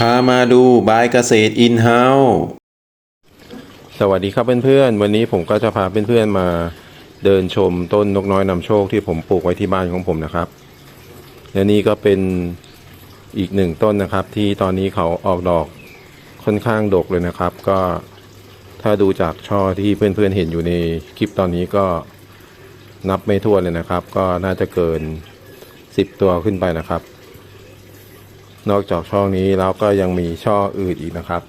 พามาดูบายเกษตรอินเฮ้าส์สวัสดีครับเพื่อนๆ วันนี้ผมก็จะพาเพื่อนๆมาเดินชมต้นนกน้อยนำโชคที่ผมปลูกไว้ที่บ้านของผมนะครับ และนี่ก็เป็นอีกหนึ่งต้นนะครับ ที่ตอนนี้เขาออกดอกค่อนข้างดกเลยนะครับ ก็ถ้าดูจากช่อที่เพื่อนๆเห็นอยู่ในคลิปตอนนี้ก็นับไม่ถ้วนเลยนะครับ ก็น่าจะเกิน 10 ตัวขึ้นไปนะครับ นอกจากช่องนี้แล้วก็ยังมีช่ออื่นอีกนะครับ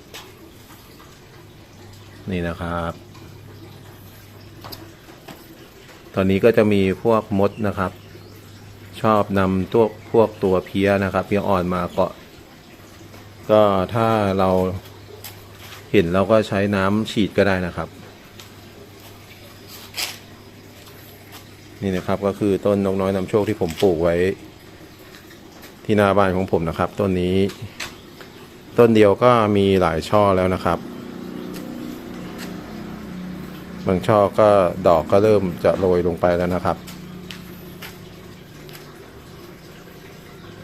นี่นะครับ ตอนนี้ก็จะมีพวกมดนะครับ ชอบนำตัวพวกตัวเพี้ยนะครับเพี้ยอ่อนมาเกาะ ก็ถ้าเราเห็นเราก็ใช้น้ำฉีดก็ได้นะครับ นี่นะครับก็คือต้นนกน้อยนำโชคที่ผมปลูกไว้ ที่หน้าบ้านของผมนะครับ ต้นนี้ ต้นเดียวก็มีหลายช่อแล้วนะครับ บางช่อก็ดอกก็เริ่มจะโรยลงไปแล้วนะครับ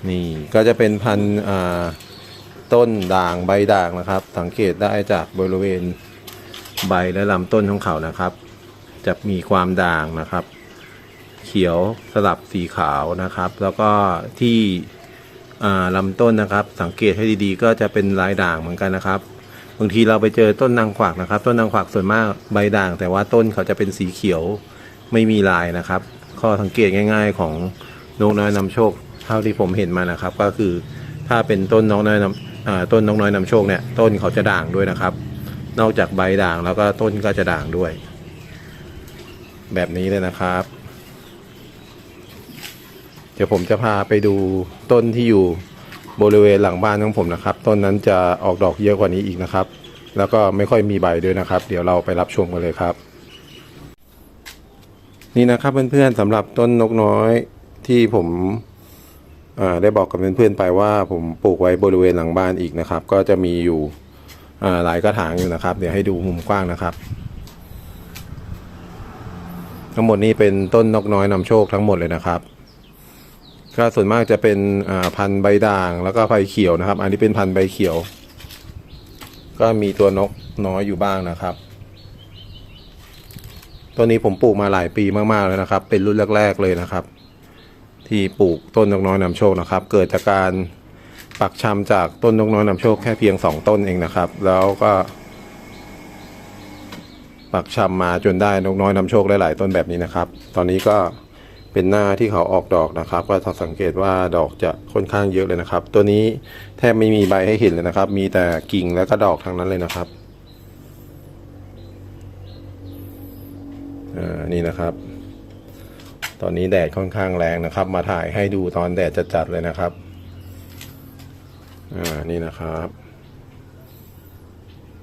นี่ก็จะเป็นพันธุ์ต้นด่างใบด่างนะครับ สังเกตได้จากบริเวณใบและลำต้นของเขานะครับ จะมีความด่างนะครับ เขียวสลับสีขาวนะครับ แล้วก็ที่ ลำต้นนะครับ สังเกตให้ดีๆ ก็จะเป็นลายด่างเหมือนกันนะครับ บางทีเราไปเจอต้นนางขวากนะครับ ต้นนางขวากส่วนมากใบด่าง แต่ว่าต้นเขาจะเป็นสีเขียวไม่มีลายนะครับ ข้อสังเกตง่าย ๆ ของนกน้อยนำโชค เท่าที่ผมเห็นมานะครับ ก็คือถ้าเป็นต้นนกน้อยนำต้นนกน้อยนำโชคเนี่ยต้นเขาจะด่างด้วยนะครับ นอกจากใบด่างแล้วก็ต้นก็จะด่างด้วย แบบนี้เลยนะครับ เดี๋ยวผมจะพาไปดูต้นที่อยู่บริเวณหลังบ้านของผมนะครับ ต้นนั้นจะออกดอกเยอะกว่านี้อีกนะครับ แล้วก็ไม่ค่อยมีใบด้วยนะครับ เดี๋ยวเราไปรับชมกันเลยครับ นี่นะครับเพื่อนๆสำหรับต้นนกน้อยที่ผมได้บอกกับเพื่อนๆไปว่าผมปลูกไว้บริเวณหลังบ้านอีกนะครับ ก็จะมีอยู่หลายกระถางอยู่นะครับ เดี๋ยวให้ดูมุมกว้างนะครับ ทั้งหมดนี้เป็นต้นนกน้อยนำโชคทั้งหมดเลยนะครับ ก็ส่วนมากจะเป็นพันธุ์ใบด่างแล้วก็ใบเขียวนะครับ อันนี้เป็นพันธุ์ใบเขียว ก็มีตัวนกน้อยอยู่บ้างนะครับต้นนี้ผมปลูกมาหลายปีมากๆเลยนะครับ เป็นรุ่นแรก ๆ เลยนะครับ ที่ปลูกต้นนกน้อยนำโชคนะครับ เกิดจากการปักชำจากต้นนกน้อยนำโชคแค่เพียงสองต้นเองนะครับ แล้วก็ ปักชำมาจนได้นกน้อยนำโชคหลายๆต้นแบบนี้นะครับ ตอนนี้ก็ เป็นหน้าที่เขาออกดอกนะครับ ก็สังเกตว่าดอกจะค่อนข้างเยอะเลยนะครับ ตัวนี้แทบไม่มีใบให้เห็นเลยนะครับ มีแต่กิ่งและก็ดอกทั้งนั้นเลยนะครับอ่านี่นะครับ ตอนนี้แดดค่อนข้างแรงนะครับ มาถ่ายให้ดูตอนแดดจัดๆเลยนะครับอ่านี่นะครับ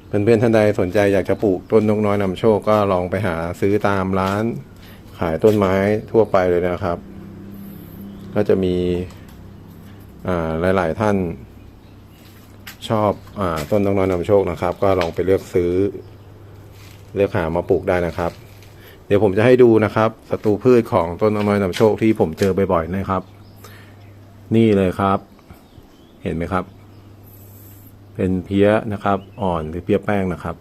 เพื่อนๆท่านใดสนใจอยากจะปลูกต้นนกน้อยนำโชคก็ลองไปหาซื้อตามร้าน ขายต้นไม้ทั่วไปเลยนะครับ ก็จะมีหลาย ๆ ท่านชอบอต้นนกน้อยนำโชคนะครับ ก็ลองไปเลือกซื้อ เลือกหามาปลูกได้นะครับ เดี๋ยวผมจะให้ดูนะครับศัตรูพืชของต้นนกน้อยนำโชคที่ผมเจอบ่อยๆนะครับ นี่เลยครับ เห็นไหมครับ เป็นเพี้ยนะครับ อ่อนหรือเพี้ยแป้งนะครับ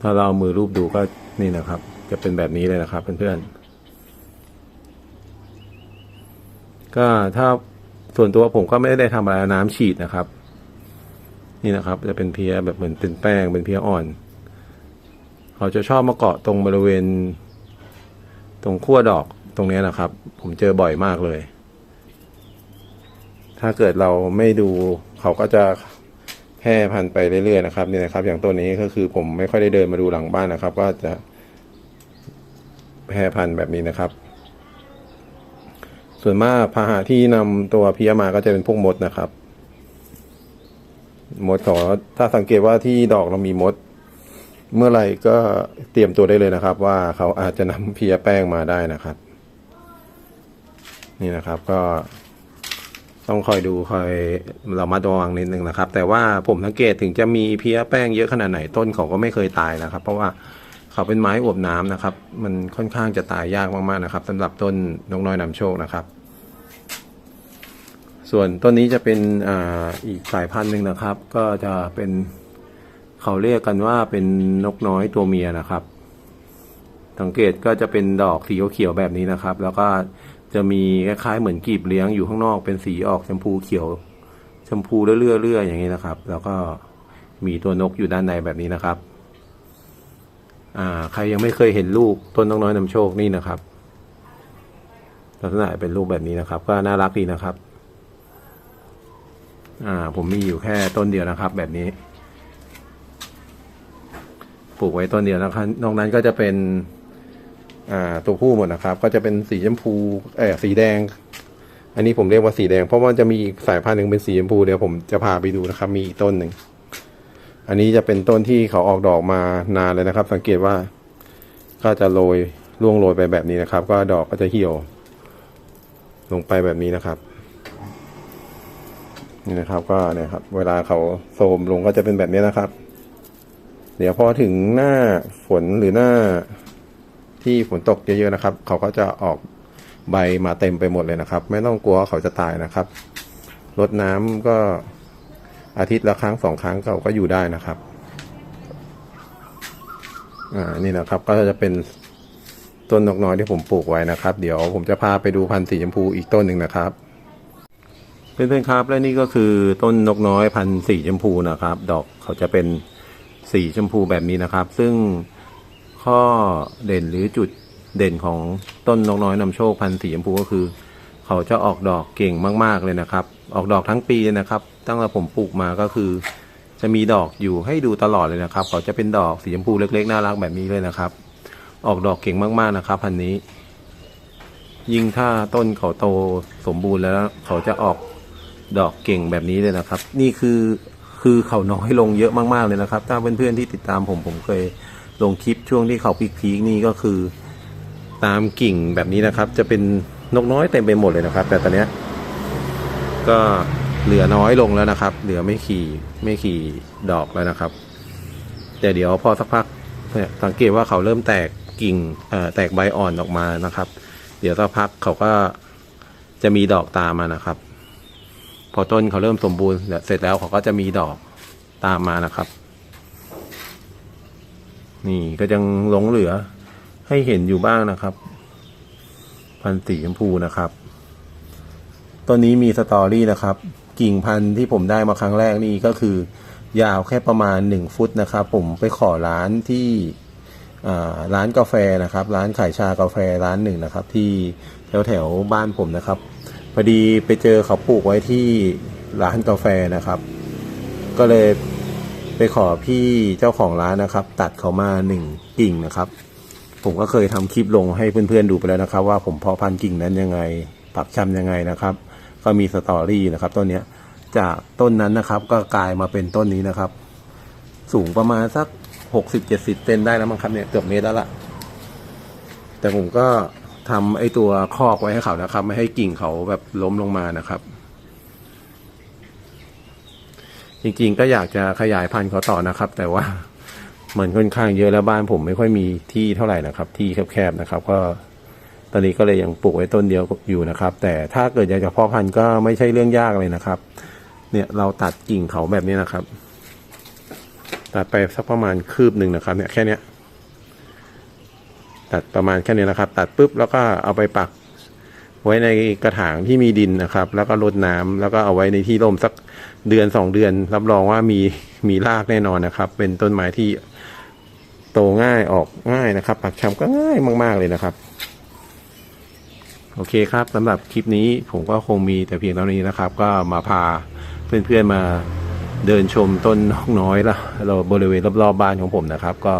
ถ้าเรามือรูปดูก็นี่นะครับ จะเป็นแบบนี้เลยนะครับเพื่อนๆ ก็ถ้าส่วนตัวผมก็ไม่ได้ทำอะไรน้ำฉีดนะครับ นี่นะครับ จะเป็นเพียแบบเหมือนเป็นแป้งเป็นเพียอ่อน เขาจะชอบมาเกาะตรงบริเวณ ตรงขั้วดอกตรงนี้นะครับ ผมเจอบ่อยมากเลย ถ้าเกิดเราไม่ดูเขาก็จะแพร่พันธุ์ไปเรื่อยๆนะครับนี่นะครับ อย่างตัวนี้ก็คือผมไม่ค่อยได้เดินมาดูหลังบ้านนะครับ ก็จะ แพร่พันธุ์แบบนี้นะครับ ส่วนมากพาหะที่นำตัวเพี้ยมาก็จะเป็นพวกมดนะครับ มดขอถ้าสังเกตว่าที่ดอกเรามีมด เมื่อไหร่ก็เตรียมตัวได้เลยนะครับ ว่าเขาอาจจะนำเพี้ยแป้งมาได้นะครับ นี่นะครับก็ต้องคอยดูคอยเรามาระวังนิดนึงนะครับ แต่ว่าผมสังเกตถึงจะมีเพี้ยแป้งเยอะขนาดไหนต้นเขาก็ไม่เคยตายนะครับ เพราะว่า เขาเป็นไม้อวบน้ำนะครับ มันค่อนข้างจะตายยากมากๆนะครับสำหรับต้นนกน้อยนำโชคนะครับ ส่วนต้นนี้จะเป็นออีกสายพันธุ์หนึ่งนะครับ ก็จะเป็นเขาเรียกกันว่าเป็นนกน้อยตัวเมียนะครับ สังเกตก็จะเป็นดอกสีเขียวแบบนี้นะครับ แล้วก็จะมีคล้ายๆเหมือนกลีบเลี้ยงอยู่ข้างนอกเป็นสีออกชมพูเขียว ชมพูเลื่อยๆอย่างนี้นะครับ แล้วก็มีตัวนกอยู่ด้านในแบบนี้นะครับ ใครยังไม่เคยเห็นลูกต้นนกน้อยนำโชคนี่นะครับ ลักษณะเป็นรูปแบบนี้นะครับ ก็น่ารักดีนะครับ อ่า ผมมีอยู่แค่ต้นเดียวนะครับ แบบนี้ ปลูกไว้ต้นเดียวนะครับ นอกนั้นก็จะเป็น อ่า ตัวผู้หมดนะครับ ก็จะเป็นสีชมพู เออสีแดง อันนี้ผมเรียกว่าสีแดง เพราะว่าจะมีสายพันธุ์หนึ่งเป็นสีชมพูเดี๋ยวผมจะพาไปดูนะครับ มีอีกต้นหนึ่ง อันนี้จะเป็นต้นที่เขาออกดอกมานานเลยนะครับ สังเกตว่าก็จะโรยร่วงโรยไปแบบนี้นะครับ ก็ดอกก็จะเหี่ยว ลงไปแบบนี้นะครับ นี่นะครับก็เนี่ยครับ เวลาเขาโทรมลงก็จะเป็นแบบนี้นะครับ เดี๋ยวพอถึงหน้าฝนหรือหน้าที่ฝนตกเยอะๆนะครับ เขาก็จะออกใบมาเต็มไปหมดเลยนะครับ ไม่ต้องกลัวเขาจะตายนะครับรดน้ำก็ อาทิตย์ละครั้งสองครั้งเขาก็อยู่ได้นะครับ อ่า นี่นะครับ ก็จะเป็นต้นนกน้อยที่ผมปลูกไว้นะครับ เดี๋ยวผมจะพาไปดูพันธุ์สีชมพูอีกต้นหนึ่งนะครับเพื่อนๆครับ และนี่ก็คือต้นนกน้อยพันธุ์สีชมพูนะครับ ดอกเขาจะเป็นสีชมพูแบบนี้นะครับ ซึ่งข้อเด่นหรือจุดเด่นของต้นนกน้อยนำโชคพันธุ์สีชมพูก็คือ เขาจะออกดอกเก่งมาก ๆเลยนะครับ ออกดอกทั้งปีนะครับ ตั้งแต่ผมปลูกมาก็คือ จะมีดอกอยู่ให้ดูตลอดเลยนะครับ เขาจะเป็นดอกสีชมพูเล็ก ๆ น่ารักแบบนี้เลยนะครับ ออกดอกเก่งมากๆนะครับ พันนี้ ยิ่งถ้าต้นเขาโตสมบูรณ์แล้ว เขาจะออกดอกเก่งแบบนี้เลยนะครับ นี่คือคือเขาน้อยลงเยอะมากๆเลยนะครับ ถ้าเพื่อนๆที่ติดตามผมผมเคยลงคลิปช่วงที่เขาพีคๆนี่ก็คือ ตามกิ่งแบบนี้นะครับ จะเป็นนกน้อยเต็มไปหมดเลยนะครับ แต่ตอนเนี้ยก็ เหลือน้อยลงแล้วนะครับ เหลือไม่ขี่ไม่ขี่ดอกแล้วนะครับ แต่เดี๋ยวพอสักพักเนี่ยสังเกตว่าเขาเริ่มแตกกิ่งเอ่อแตกใบอ่อนออกมานะครับ เดี๋ยวสักพักเขาก็จะมีดอกตามมานะครับ พอต้นเขาเริ่มสมบูรณ์เสร็จแล้วเขาก็จะมีดอกตามมานะครับ นี่ก็ยังหลงเหลือให้เห็นอยู่บ้างนะครับ พันธุ์สีชมพูนะครับ ต้นนี้มีสตอรี่นะครับ กิ่งพันธุ์ที่ผมได้มาครั้งแรกนี่ก็คือ ยาวแค่ประมาณหนึ่งฟุตนะครับ ผมไปขอร้านที่ร้านกาแฟนะครับ ร้านขายชากาแฟร้านหนึ่งนะครับ ที่แถวแถวบ้านผมนะครับ พอดีไปเจอเขาปลูกไว้ที่ร้านกาแฟนะครับ ก็เลยไปขอพี่เจ้าของร้านนะครับ ตัดเขามาหนึ่งกิ่งนะครับ ผมก็เคยทำคลิปลงให้เพื่อนๆดูไปแล้วนะครับ ว่าผมเพาะพันธุ์กิ่งนั้นยังไงปักชำยังไงนะครับ ก็มีสตอรี่นะครับต้นเนี้ยจากต้นนั้นนะครับ ก็กลายมาเป็นต้นนี้นะครับ สูงประมาณสักหกสิบเจ็ดสิบเซนได้แล้วมั้งครับเนี่ยเกือบเมตรแล้วล่ะ แต่ผมก็ทำไอ้ตัวคอกไว้ให้เขานะครับ ไม่ให้กิ่งเขาแบบล้มลงมานะครับ จริงๆก็อยากจะขยายพันธุ์เขาต่อนะครับ แต่ว่าเหมือนค่อนข้างเยอะแล้วบ้านผมไม่ค่อยมีที่เท่าไหร่นะครับ ที่แคบๆนะครับ ก็ ตอนนี้ก็เลยยังปลูกไว้ต้นเดียวอยู่นะครับ แต่ถ้าเกิดอยากจะเพาะพันธุ์ก็ไม่ใช่เรื่องยากเลยนะครับ เนี่ยเราตัดกิ่งเขาแบบนี้นะครับ ตัดไปสักประมาณคืบหนึ่งนะครับ เนี่ยแค่เนี้ยตัดประมาณแค่นี้นะครับ ตัดปุ๊บแล้วก็เอาไปปักไว้ในกระถางที่มีดินนะครับ แล้วก็รดน้ำแล้วก็เอาไว้ในที่ร่มสักเดือนสองเดือน รับรองว่ามีมีรากแน่นอนนะครับ เป็นต้นไม้ที่โตง่ายออกง่ายนะครับ ปักชำก็ง่ายมาก ๆเลยนะครับ โอเคครับสำหรับคลิปนี้ผมก็คงมีแต่เพียงเท่านี้นะครับ ก็มาพาเพื่อนๆมาเดินชมต้นนกน้อยละเราบริเวณรอบๆบ้านของผมนะครับ ก็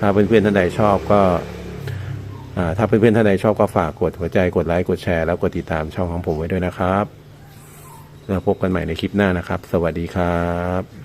ถ้าเพื่อนๆท่านใดชอบก็ถ้าเพื่อนๆท่านใดชอบก็ฝากกดหัวใจกดไลค์กดแชร์แล้วกดติดตามช่องของผมไว้ด้วยนะครับแล้วพบกันใหม่ในคลิปหน้านะครับ สวัสดีครับ